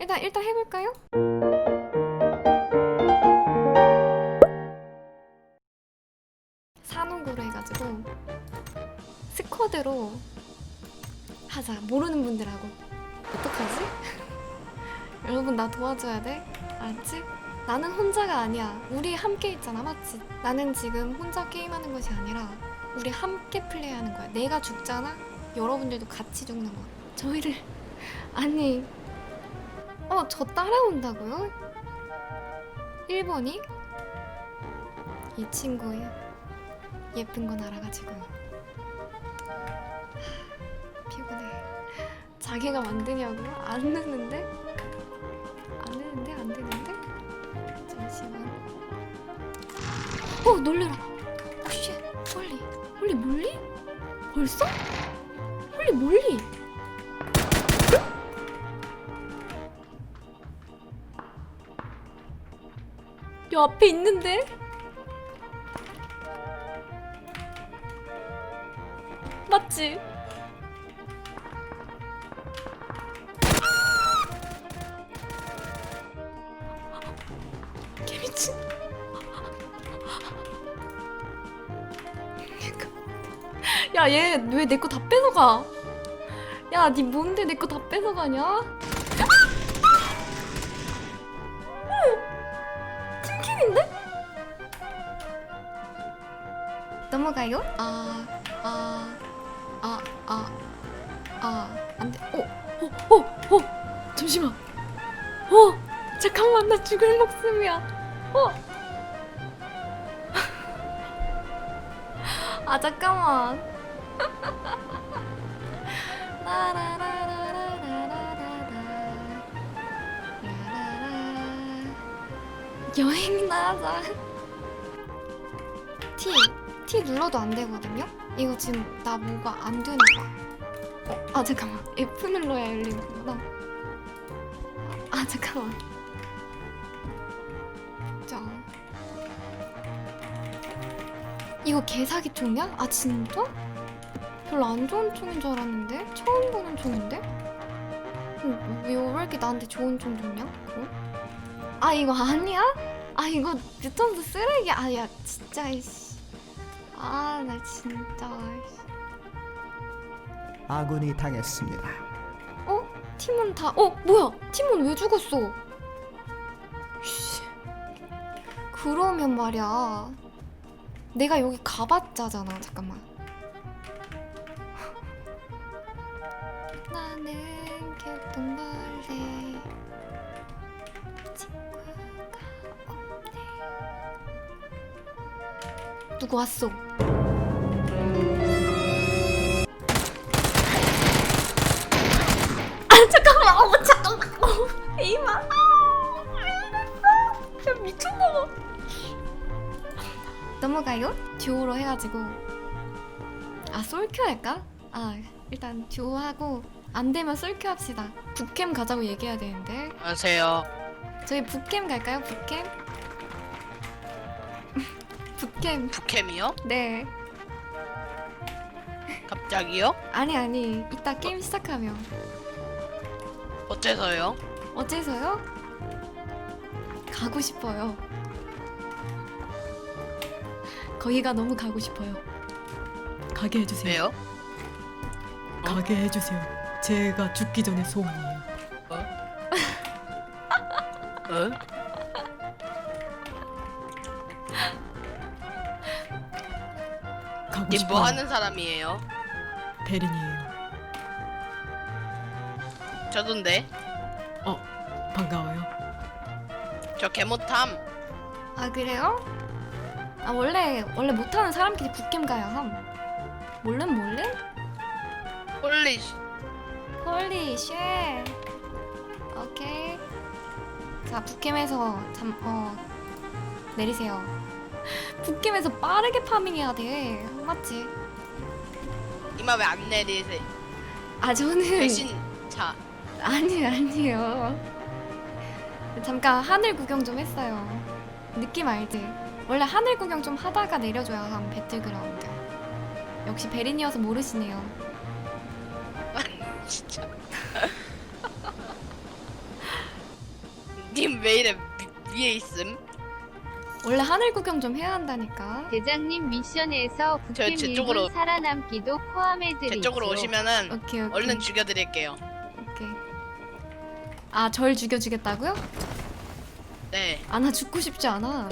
일단 일단 해볼까요? 산옥으로 해가지고 스쿼드로 하자. 모르는 분들하고 어떡하지? 여러분 나 도와줘야 돼. 알았지? 나는 혼자가 아니야. 우리 함께 있잖아, 맞지? 나는 지금 혼자 게임하는 것이 아니라 우리 함께 플레이하는 거야. 내가 죽잖아. 여러분들도 같이 죽는 거야. 저희를 아니 어, 저 따라온다고요? 1번이? 이 친구 예쁜 건 알아가지고 하, 피곤해 자기가 만드냐고? 안 되는데? 안 되는데? 안 되는데? 잠시만 어 놀래라 오씨 홀리 홀리 몰리? 벌써? 홀리 몰리 야 앞에 있는데? 맞지? 개미친 야얘 왜 내 거 다 뺏어가 야니 뭔데 내 거 다 뺏어가냐? 들어가요? 아, 아, 아, 아, 아, 안 돼. 오, 오, 오, 오, 잠시만. 오, 잠깐만, 나 죽을 목숨이야. 오. 어. 아, 잠깐만. 여행 나자. 팀. T 눌러도 안 되거든요. 이거 지금 나 뭐가 안 봐. 어, 아 잠깐만 F 눌러야 열리는구나. 아 잠깐만. 자. 이거 개사기 총이야? 아 진짜? 별로 안 좋은 총인 줄 알았는데 처음 보는 총인데? 어, 왜, 왜 이렇게 나한테 좋은 총 줬냐? 어? 아 이거 아니야? 아 이거 유턴스 쓰레기 아야 진짜 이씨 아 나 진짜. 아군이 당했습니다. 어? 팀원 다 어? 뭐야 팀원 왜 죽었어 씨. 그러면 말이야 내가 여기 가봤자잖아 잠깐만 나는 개똥벌레 누구 왔어 아 잠깐만 어머 잠깐만 어 이마 아, 진짜 미쳤나봐 넘어가요? 듀오로 해가지고 아 솔큐 할까? 아 일단 듀오 하고 안 되면 솔큐 합시다 북캠 가자고 얘기해야 되는데 안녕하세요. 저희 북캠 갈까요? 북캠? 북캠 북캠이요? 네 갑자기요? 아니 아니 이따 게임 시작하면 어째서요? 어째서요? 가고 싶어요. 거기가 너무 가고 싶어요. 가게 해주세요. 왜요? 가게 해주세요. 제가 죽기 전에 소원이에요. 응? 가고 님 싶어요. 뭐 하는 사람이에요? 베린이에요. 저던데. 반가워요. 저 개못함. 아 그래요? 아 원래 원래 못하는 사람끼리 북캠 가야 함. 몰래 몰래? 홀리 씨. 홀리 쉣. 오케이. 자 북캠에서 잠 어 내리세요. 북캠에서 빠르게 파밍해야 돼. 맞지? 이마 왜 안 내리세요? 아 저는 대신 자. 아니 아니에요. 잠깐 하늘 구경 좀 했어요. 느낌 알지? 원래 하늘 구경 좀 하다가 내려줘야 함 배틀그라운드. 역시 베린이어서 모르시네요. 진짜. 님 왜 이래 위, 위에 있음? 원래 하늘 구경 좀 해야 한다니까. 대장님 미션에서 저- 제 부캐 쪽으로- 밀고 살아남기도 포함해드리죠. 제 쪽으로 오시면은 오케이 오케이. 얼른 죽여드릴게요. 오케이. 아, 절 죽여주겠다고요? 네. 아, 나 죽고 싶지 않아.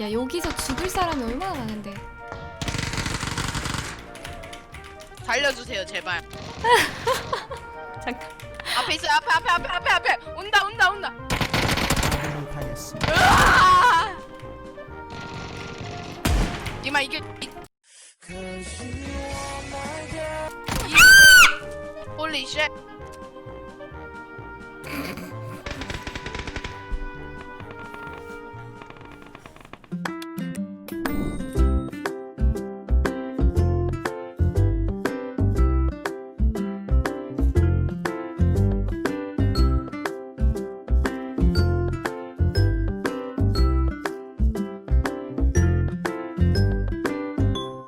야, 여기서 죽을 사람이 얼마나 많은데. 살려주세요 제발. 잠깐. 앞에 있어요. 앞에 앞에 앞에 앞에 앞에 온다 온다 온다. 당했습니다. 으아! 이마 이게 이... 홀리 쉣.